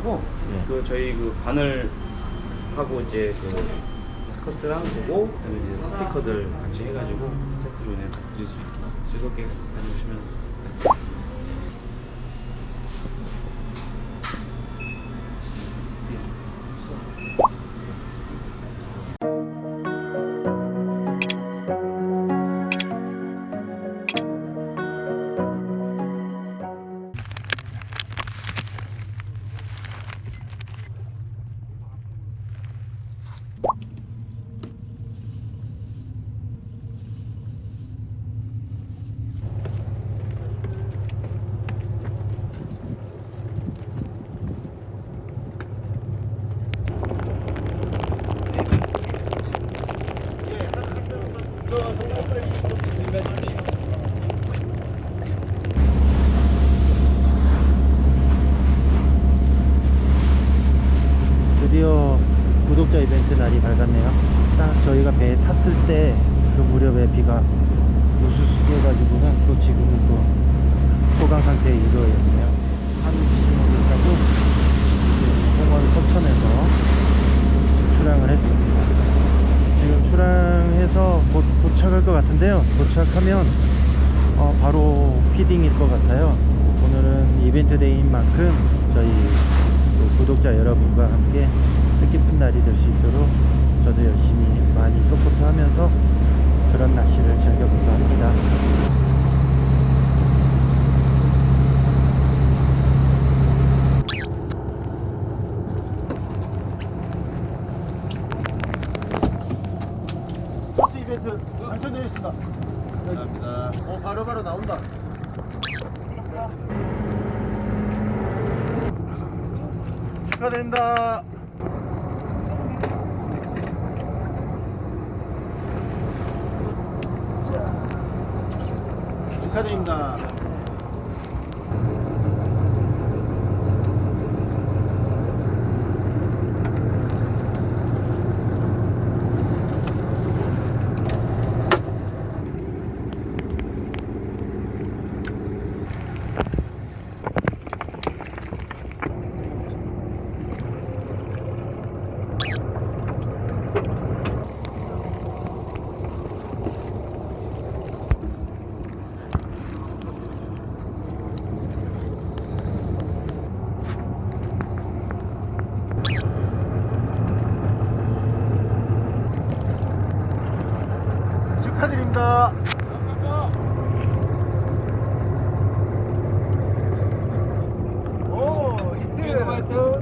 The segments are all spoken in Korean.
하고 네. 그 저희 그 바늘 하고 이제 그 스커트랑 그거 그다음에 이제 스티커들 같이 해가지고 세트로 그냥 다 드릴 수 있게 즐겁게 다녀오시면 그 무렵에 비가 우수수 해가지고는 또 지금은 또 소강 상태에 이르렀네요. 한신호를 타고 공원 서천에서 출항을 했습니다. 지금 출항해서 곧 도착할 것 같은데요. 도착하면 어, 바로 피딩일 것 같아요. 오늘은 이벤트 데이인 만큼 저희 또 구독자 여러분과 함께 뜻깊은 날이 될 수 있도록 저도 열심히 많이 서포트하면서 그런 낚시를 즐겨볼까 합니다. 버스 이벤트 당첨되어 있습니다. 감사합니다. 어, 바로바로 나온다. 축하드립니다. 축하드립니다. 오, 히트.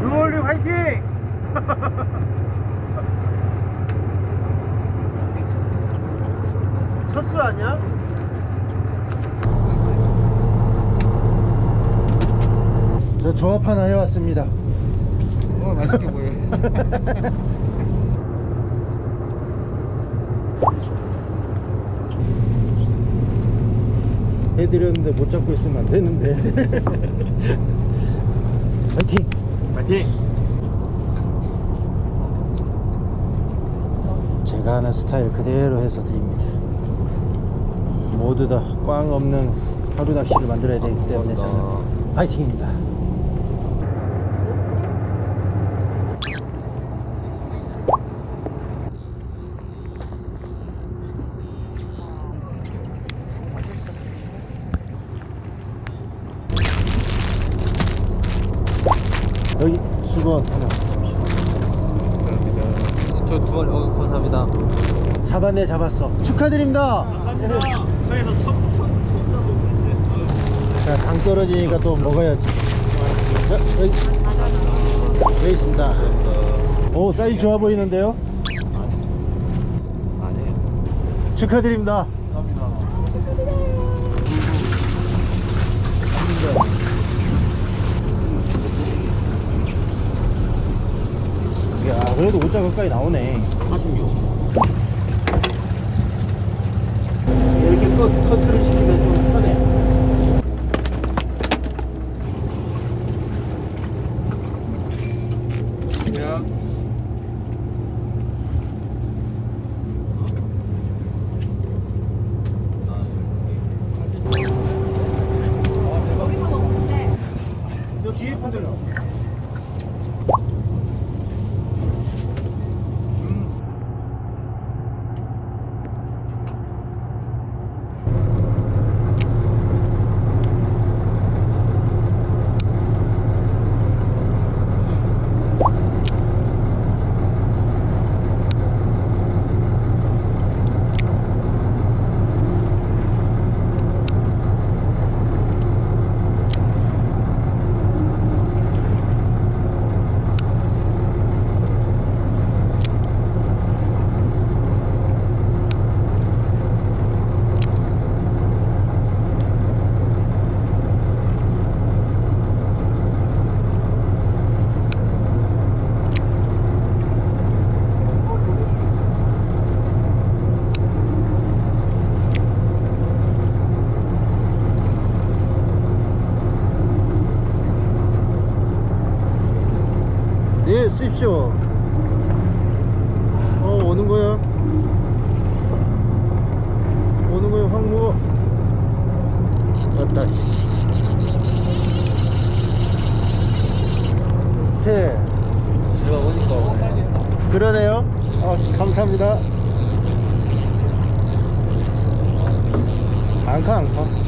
루얼리 화이팅! 첫수 아니야? 저 조합 하나 해왔습니다. 어 맛있게 보여. 해드렸는데 못 잡고 있으면 안 되는데. 화이팅! 파이팅! 제가 하는 스타일 그대로 해서 드립니다. 모두 다 꽝 없는 하루 낚시를 만들어야 되기 때문에 저는 파이팅입니다. 여기 수건 하나. 저두 번, 어, 감사합니다. 잡았네 잡았어. 축하드립니다. 서해에서 처음 처음 자, 당 떨어지니까 또 먹어야지. 자, 여기. 여기 있습니다. 오 사이즈 좋아 보이는데요? 아니에요. 축하드립니다 그래도 5자 가까이 나오네. 46 이렇게 컷, 커트를 시키면 좀 편해 야. 저 뒤에 분들 예, 쓰십시오. 어, 오는 거야. 오는 거야, 황무. 왔다. 네, 제가 오니까 오네. 그러네요. 아, 감사합니다. 앙카, 앙카.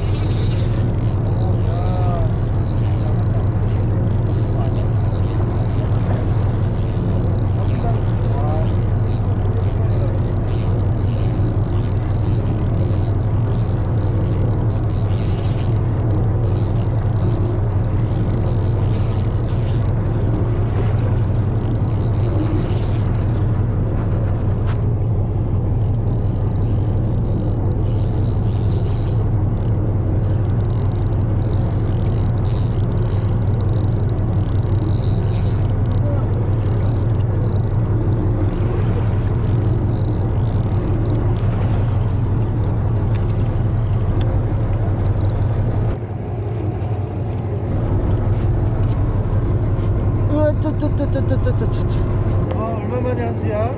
수야?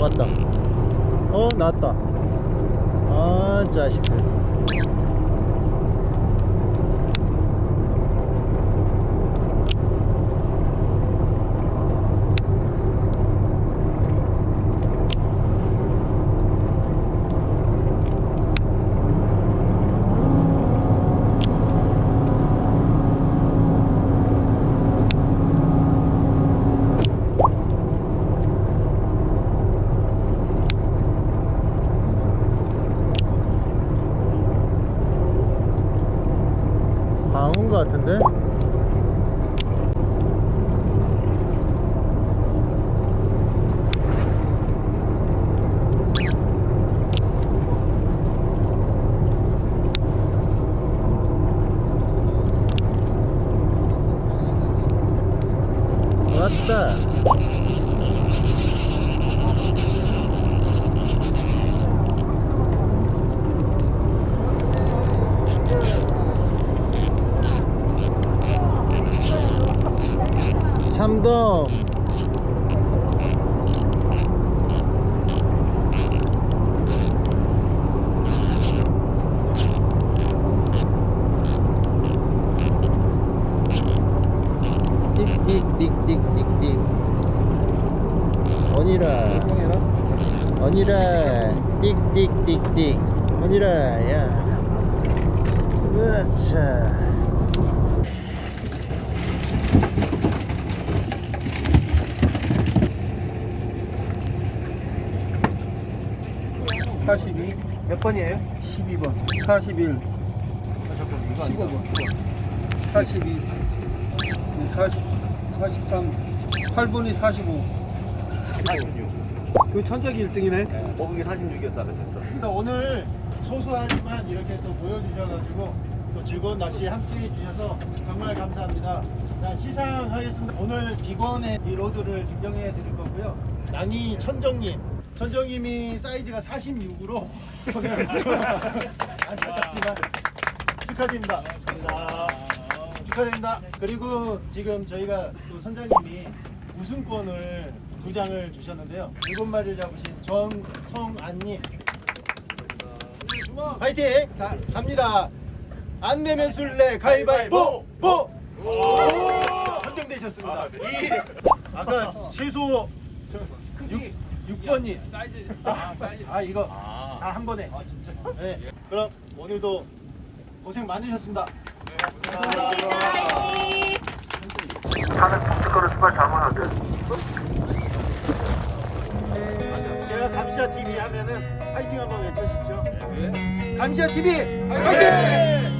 왔다. 어, 나왔다. 아, 자식들. 광운 것 같은데? 왔다. 참돔. 띡띡띡띡띡띡 어니라 어니라 띡띡띡띡. 어니라 야. 으차 42. 몇 번이에요? 12번. 41. 아, 잠깐 이거 아니다. 15번. 42. 40, 43, 8분이 45. 그 천적이 1등이네. 어묵이 46이었어 아까 쳤어. 오늘 소소하지만 이렇게 또 보여주셔가지고 또 즐거운 날씨에 함께 해 주셔서 정말 감사합니다. 자, 시상하겠습니다. 오늘 비건의 이 로드를 증정해 드릴 거고요. 난이 천정님. 천정님이 사이즈가 46으로 오늘 안타깝지만 축하드립니다. 축하드립니다. 그리고 지금 저희가 또 선장님이 우승권을 두 장을 주셨는데요. 일곱 마리를 잡으신 정성안님 파이팅! 가, 갑니다. 안 내면 술래 가위바위보! 보! 선정되셨습니다. 이 아까 최소 6, 번님 사이즈. 아, 아 이거 다한 번에. 아 진짜. 네. 그럼 오늘도 고생 많으셨습니다. 제가 감시아 TV 하면은 파이팅 한번 외쳐주십시오. 감시아 TV 파이팅!